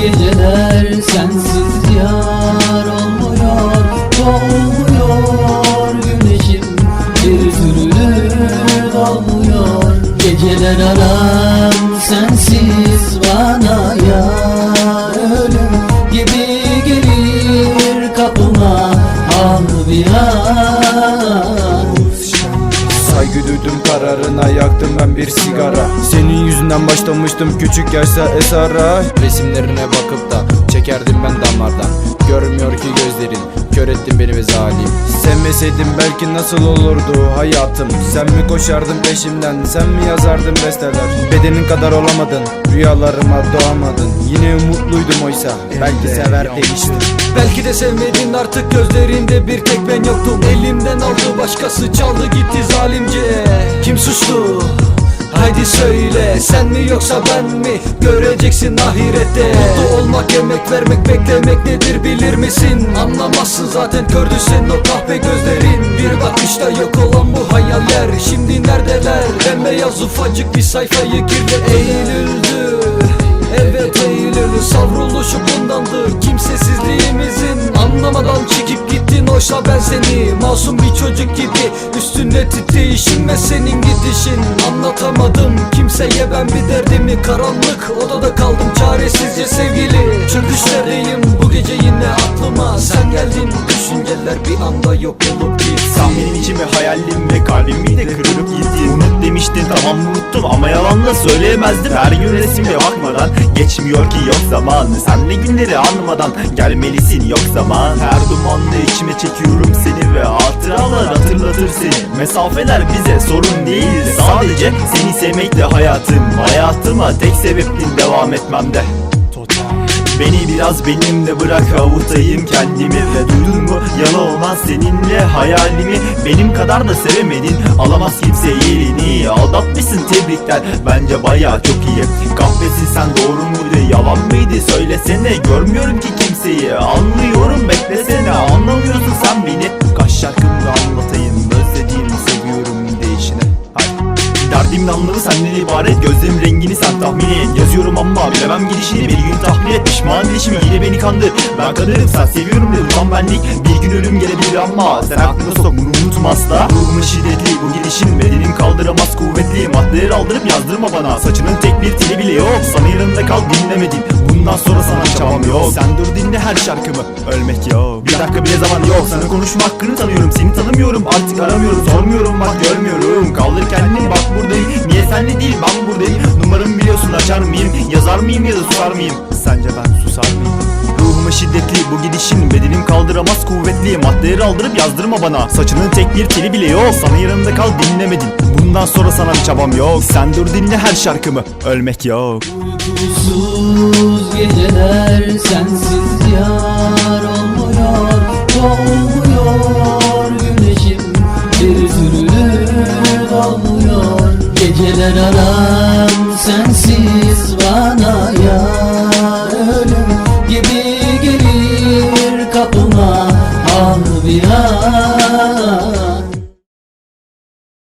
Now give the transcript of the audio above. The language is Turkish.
geceler sensiz yar olmuyor Doğmuyor güneşim bir türlü doğmuyor Geceler aram sensiz bana ya Ölüm gibi gelir kapıma. Al bir an Duydum kararına yaktım ben bir sigara. Senin yüzünden başlamıştım küçük yaşta esara Resimlerine bakıp da çekerdim ben damardan. Görmüyor ki gözlerin kör ettin beni ve zalim. Sevmeseydim belki nasıl olurdu hayatım? Sen mi koşardın peşimden sen mi yazardın besteler? Bedenin kadar olamadın rüyalarıma doğamadın. Yine umutluydum oysa belki sever demiştim. Belki de sevmedin artık gözlerinde bir tek ben yoktum. Elimden aldı başkası çaldı gitti zalimce. Kim suçlu? Haydi söyle sen mi yoksa ben mi? Göreceksin ahirette. Mutlu olmak emek vermek beklemek nedir bilir misin? Anlamazsın zaten kördü senin o kahpe gözlerin. Bir bakışta yok olan bu hayaller Şimdi neredeler? Bembeyaz ufacık bir sayfayı kirlet Eylül'dü Evet Eylül savruluşu bundandı Oysa ben seni masum bir çocuk gibi. Üstüne titreşim ve senin gidişin. Anlatamadım kimseye ben bir derdimi. Karanlık odada kaldım çaresizce sevgili. Çöküşlerdeyim bu gece yine aklıma Sen geldin. Düşünceler bir anda yok olup gitti. Benim içimi hayalim ve kalbimi de demiştin tamam unuttum ama yalanla söyleyemezdim. Her gün resimle bakmadan geçmiyor ki yok zaman Sen de günleri anlamadan gelmelisin yok zaman. Her dumanla içime çekiyorum seni ve hatıralar hatırlatır seni. Mesafeler bize sorun değil. Sadece seni sevmekle hayatım. Hayatıma tek sebeptin devam etmemde Beni biraz benimle bırak avutayım kendimi Ve duydun mu? Yana olan seninle hayalimi. Benim kadar da sevemedin alamaz kimse yerini. Aldatmışsın tebrikler bence baya çok iyi. Kahvesin sen doğru muydu yalan mıydı? Söylesene Görmüyorum ki kimseyi. Anlıyorum beklesene Anlamıyorsun rengini sen tahmin et. Yazıyorum ama bilemem gidişini. Bir gün tahmin et Pişman edişimi yine beni kandır. Ben kanırım sen seviyorum de ulan benlik. Bir gün ölüm gelebilir ama Sen aklına sok bunu unutma asla. Ruhumun şiddetli bu gidişin Bedenim kaldıramaz. Kuvvetli Maddeleri aldırıp yazdırma bana. Saçının tek bir teli bile yok. Sana yanımda kal dinlemedin Bundan sonra sana çabam yok. Sen dur dinle her şarkımı. Ölmek yok. Bir dakika bile zaman yok. Sana konuşma hakkını tanıyorum. Seni tanımıyorum. Artık aramıyorum Sormuyorum. Bak görmüyorum. Kaldır kendini bak buradayım. Niye senle değil ben açar mıyım Yazar mıyım ya da susar mıyım? Sence ben susar mıyım? Ruhumu şiddetli bu gidişin Bedenim kaldıramaz kuvvetli. Maddeleri aldırıp yazdırma bana. Saçının tek bir teli bile yok Sana yanımda kal dinlemedin Bundan sonra sana bir çabam yok. Sen dur dinle her şarkımı Ölmek yok. Uykusuz geceler sensiz Geceler aram sensiz bana ya Ölüm gibi